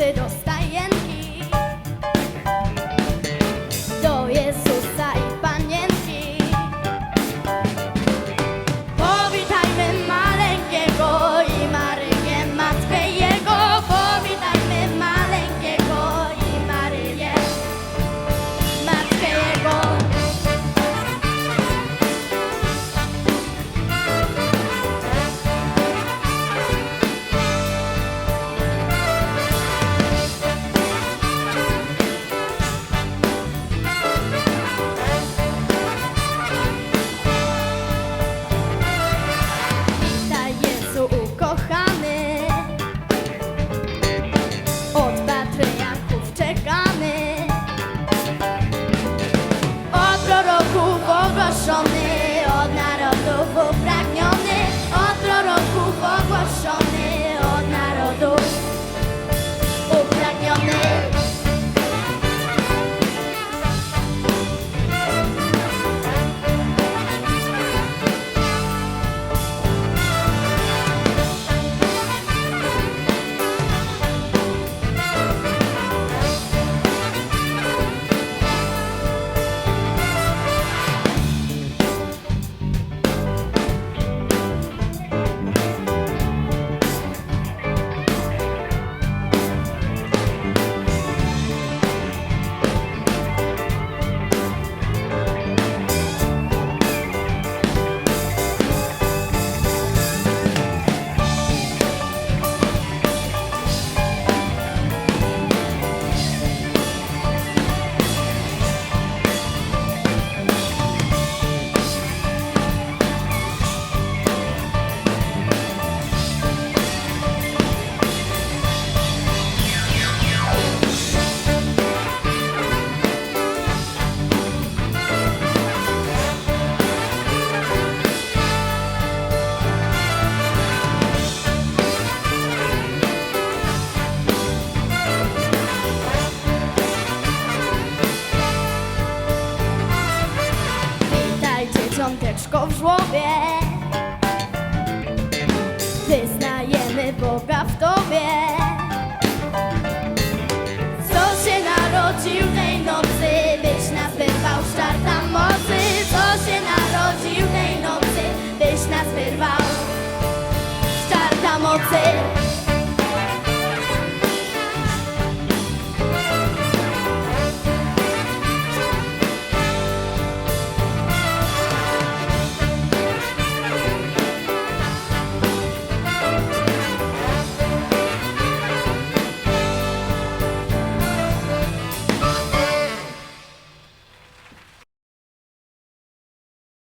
Wszyscy jako w żłobie. Wyznajemy Boga w Tobie. Co się narodził tej nocy Byś nas wyrwał z czarta mocy. Co się narodził tej nocy Byś nas wyrwał